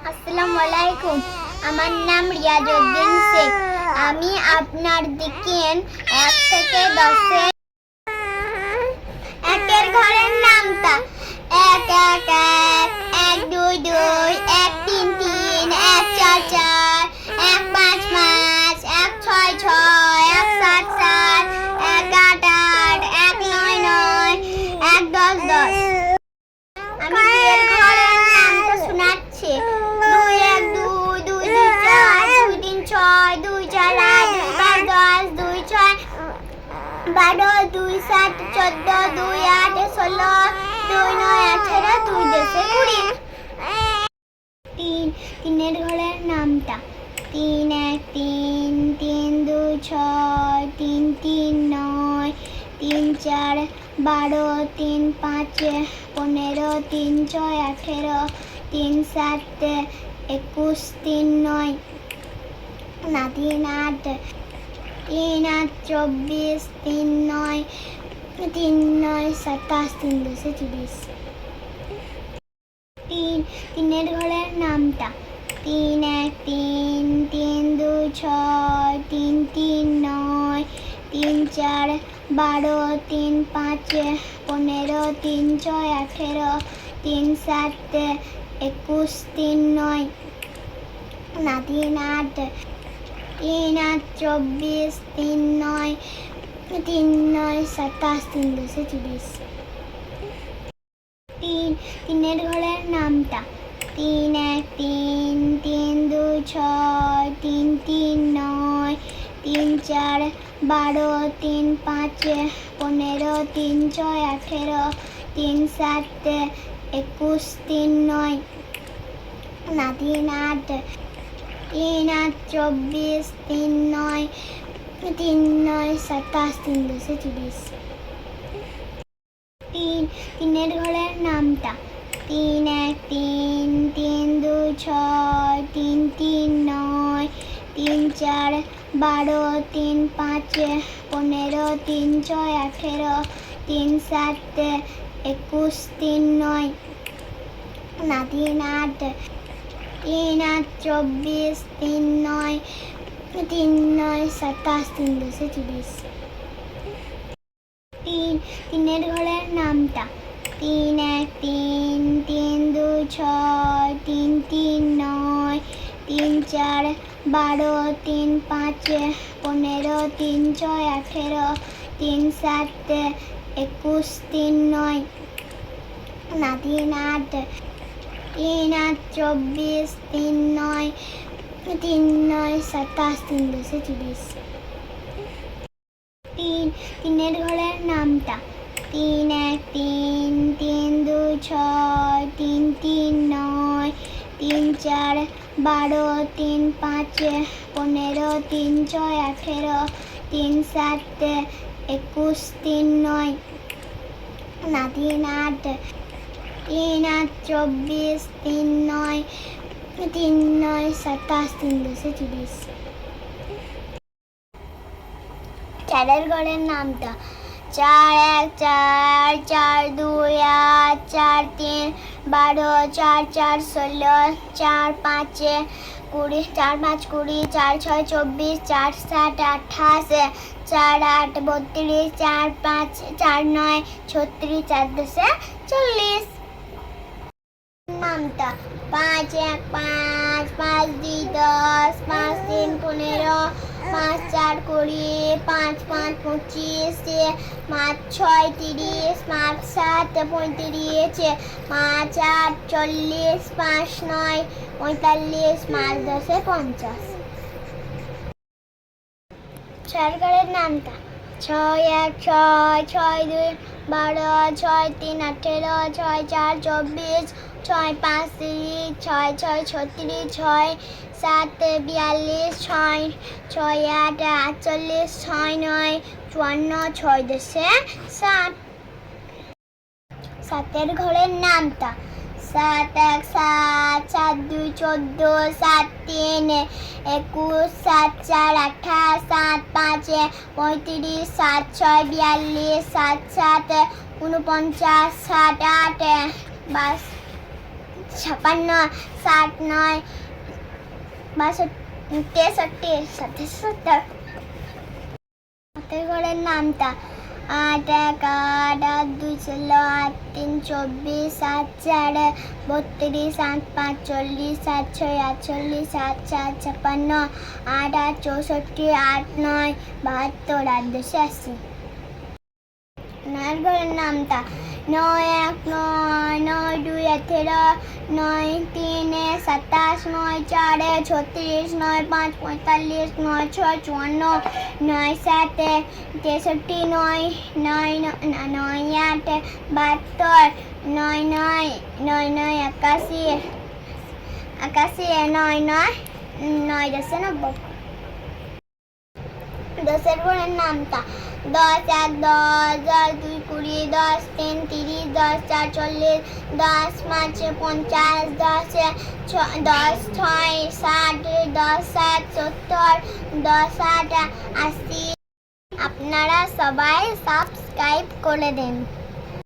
আসসালামু আলাইকুম আমার নাম রিয়াজউদ্দিন শেখ। আমি আপনার দিকে এক থেকে দশে বারো, দুই সাত, চোদ্দ, দুই আট, ষোলো, দুই নয়, আঠারো, দুই দশে কুড়ি। তিন, তিনের ঘরের নামটা। তিন এক, তিন তিন, দুই, ছয়, তিন তিন, নয়, তিন, চার, বারো, তিন, পাঁচ, পনেরো, তিন, ছয়, আঠেরো, তিন, সাত, একুশ, তিন, নয়। না তিন আট তিন আট চব্বিশ, তিন নয় তিন নয় সাতাশ তিন দশে চব্বিশ তিন, তিনের ঘরের নামটা। তিন এক, তিন তিন দুই, ছয়, তিন তিন নয়, তিন চার, বারো, তিন পাঁচ, পনেরো, তিন ছয়, আঠেরো, তিন সাত, একুশ, তিন নয়। না তিন আট তিন আট চব্বিশ তিন নয় তিন নয় সাতাশ তিন দশে চব্বিশ তিন তিনের ঘরের নামটা তিন এক তিন তিন দুই, ছয় তিন তিন নয় তিন চার বারো তিন পাঁচ পনেরো তিন ছয়, আঠেরো, তিন, সাত, একুশ, তিন, নয় না তিন আট তিন আট চব্বিশ, তিন নয় তিন নয় সাতাশ, তিন দশে চব্বিশ তিন, তিনের ঘরের নামটা। তিন এক, তিন তিন দুই, ছয়, তিন তিন নয়, তিন চার, বারো, তিন পাঁচ, পনেরো, তিন ছয়, আঠেরো, তিন সাত, একুশ, তিন নয়। না তিন আট তিন আট চব্বিশ, তিন নয় তিন নয়, সাতাশ, তিন দশে চব্বিশ তিন, তিনের ঘরের নামটা। তিন এক, তিন তিন দুই, ছয়, তিন তিন নয়, তিন চার, বারো, তিন পাঁচ, পনেরো, তিন ছয়, আঠেরো, তিন সাত, একুশ, তিন নয়। না তিন আট তিন আট চব্বিশ, তিন নয় তিন নয় সাতাশ, তিন দশে চব্বিশ তিন, তিনের ঘরের নামটা। তিন এক, তিন তিন দুই, ছয়, তিন তিন নয়, তিন চার, বারো, তিন পাঁচ, পনেরো, তিন ছয়, আঠেরো, তিন সাত, একুশ, তিন নয়। না তিন আট তিন আট চব্বিশ, তিন নয় তিন নয় সাতাশ তিন দশে চব্বিশ চারের ঘরের নামটা। চার এক, চার চার দুই, আট, চার তিন, বারো, চার চার ষোলো, চার পাঁচে কুড়ি, চার পাঁচ কুড়ি, চার ছয় চব্বিশ, চার সাত আঠাশ, চার আট বত্রিশ, চার পাঁচ, চার নয়, ছত্রিশ, চার দশে চল্লিশ। নামটা? পাঁচ এক পাঁচ পাঁচ দুই দশ, পাঁচ তিন পনেরো, পাঁচ চার কুড়ি, পাঁচ পাঁচ পঁচিশ, পাঁচ ছয় তিরিশ, পাঁচ সাত পঁয়ত্রিশ, পাঁচ আট চল্লিশ, পাঁচ নয় পঁয়তাল্লিশ, পাঁচ দশে পঞ্চাশ। সরকারের নামটা? ছয় এক ছয় ছয় দুই বারো ছয় তিন আঠেরো ছয় চার চব্বিশ ছয় পাঁচ তিরিশ ছয় ছয় ছত্রিশ ছয় সাত বিয়াল্লিশ ছয় ছয় আট আটচল্লিশ ছয় নয় চুয়ান্ন ছয় দশে ষাট সাতের ঘরের নামটা। সাত এক সাত সাত দুই চোদ্দ, সাত তিন, একুশ, সাত চার আঠাশ, সাত পাঁচ, পঁয়ত্রিশ, সাত ছয়, বিয়াল্লিশ, সাত সাত উনপঞ্চাশ ষাট আট, বাস, ছাপান্ন ষাট নয়, বাষট্টি, তেষট্টি সাতাশ সত্তর। ঘরের নামটা। আট, এক, আট আট দুই ষোলো আট তিন চব্বিশ আট চার, বত্রিশ আট পাঁচ, চল্লিশ আট ছয়, আটচল্লিশ আট চার ছাপ্পান্ন, আট আট, চৌষট্টি, আট, নয়, বাহাত্তর, আট, দুশো আশি। নয়ের ঘরের নামটা নয় এক নয় নয় দুই আঠেরো নয় তিনে সাতাশ নয় চারে ছত্রিশ নয় পাঁচ পঁয়তাল্লিশ নয় ছয় চুয়ান্ন নয় সাতে তেষট্টি নয় নয় ন- না, নয় আট বাহাত্তর নয় নয় নয় নয় একাশি একাশি নয় নয় নয় দশে নব্বই দশের ঘরের নামটা দশ এক, দশ দশ দুই কুড়ি, দশ তিন তিরিশ, দশ চার চল্লিশ, দশ পাঁচ পঞ্চাশ, দশ দশ ছয় ষাট, দশ সাত সত্তর, দশ আট আশি। আপনারা সবাই সাবস্ক্রাইব করে দিন।